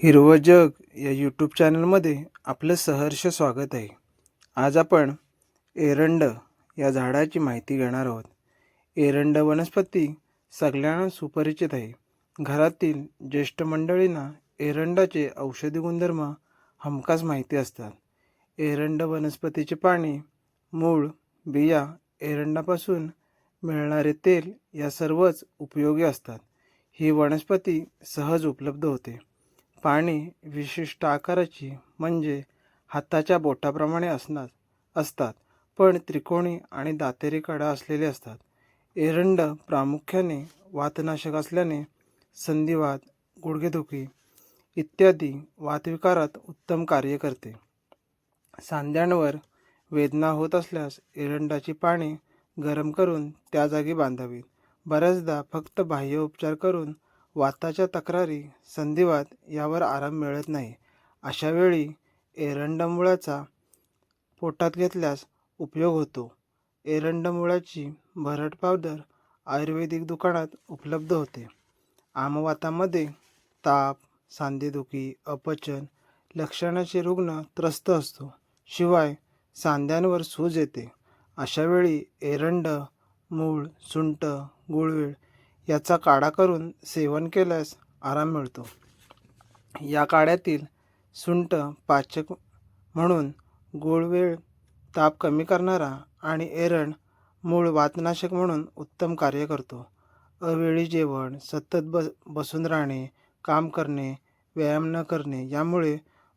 हिरवं जग या यूट्यूब चॅनलमध्ये आपलं सहर्ष स्वागत आहे. आज आपण एरंड या झाडाची माहिती घेणार आहोत. एरंड वनस्पती सगळ्यांना सुपरिचित आहे. घरातील ज्येष्ठ मंडळींना एरंडाचे औषधी गुणधर्म हमखास माहिती असतात. एरंड वनस्पतीचे पाणी मूळ बिया एरंडापासून मिळणारे तेल या सर्वच उपयोगी असतात. ही वनस्पती सहज उपलब्ध होते. पाने विशिष्ट आकाराची म्हणजे हाताच्या बोटाप्रमाणे असणार असतात. पण त्रिकोणी आणि दातेरी कडा असलेले असतात. एरंड प्रामुख्याने वातनाशक असल्याने संधिवात गुडघेदुखी इत्यादी वातविकारात उत्तम कार्य करते. सांध्यांवर वेदना होत असल्यास एरंडाची पाने गरम करून त्या जागी बांधावीत बऱ्याचदा फक्त बाह्य उपचार करून वाताच्या तक्रारी संधिवात यावर आराम मिळत नाही. अशा वेळी एरंडमुळाचा पोटात घेतल्यास उपयोग होतो. एरंडमुळाची भरड पावडर आयुर्वेदिक दुकानात उपलब्ध होते. आमवातामध्ये ताप सांधेदुखी अपचन लक्षणाचे रुग्ण त्रस्त असतो. शिवाय सांध्यांवर सूज येते. अशावेळी एरंड मूळ सुंट गुळवेळ याचा काढा करून सेवन केल्यास आराम मिळतो. या काढ्यातील सुंठ पाचक म्हणून गोळवेळ ताप कमी करणारा आणि एरण मूळ वातनाशक म्हणून उत्तम कार्य करतो. अवेळी जेवण सतत बस बसून राहणे काम करणे व्यायाम न करणे यामुळे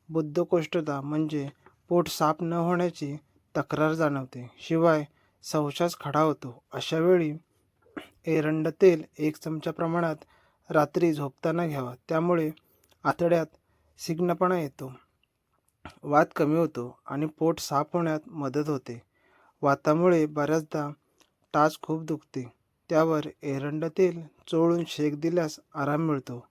बुद्धकोष्ठता म्हणजे पोट साफ न होण्याची तक्रार जाणवते. शिवाय शौचास खडा होतो. अशावेळी एरंड तेल एक चमचा प्रमाणात रात्री झोपताना घ्यावा. त्यामुळे आतड्यात सिग्नपणा येतो. वात कमी होतो आणि पोट साफ होण्यात मदत होते. वातामुळे बऱ्याचदा टाच खूप दुखते. त्यावर एरंड तेल चोळून शेक दिल्यास आराम मिळतो.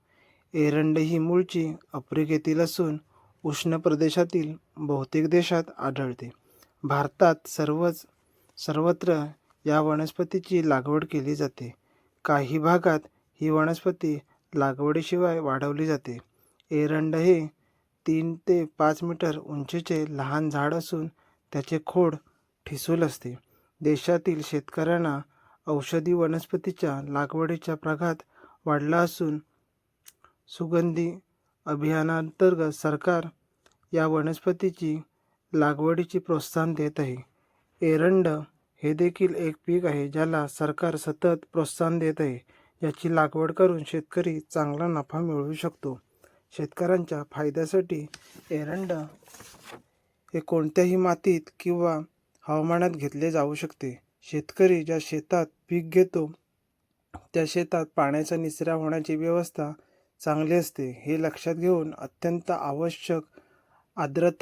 एरंड ही मूळची आफ्रिकेतील असून उष्ण प्रदेशातील बहुतेक देशात आढळते. भारतात सर्वच सर्वत्र या वनस्पतीची लागवड केली जाते. काही भागात ही वनस्पती लागवडीशिवाय वाढवली जाते. एरंड हे तीन ते पाच मीटर उंचीचे लहान झाड असून त्याचे खोड ठिसूल असते. देशातील शेतकऱ्यांना औषधी वनस्पतीच्या लागवडीच्या प्रघात वाढला असून सुगंधी अभियानांतर्गत सरकार या वनस्पतीची लागवडीची प्रोत्साहन देत आहे. एरंड हे देखील एक पीक आहे ज्याला सरकार सतत प्रोत्साहन देत आहे. याची लागवड करून शेतकरी चांगला नफा मिळवू शकतो. शेतकऱ्यांच्या फायद्यासाठी एरंड हे कोणत्याही मातीत किंवा हवामानात घेतले जाऊ शकते. शेतकरी ज्या शेतात पीक घेतो त्या शेतात पाण्याचा निचरा होण्याची व्यवस्था चांगली असते. हे लक्षात घेऊन अत्यंत आवश्यक आर्द्रता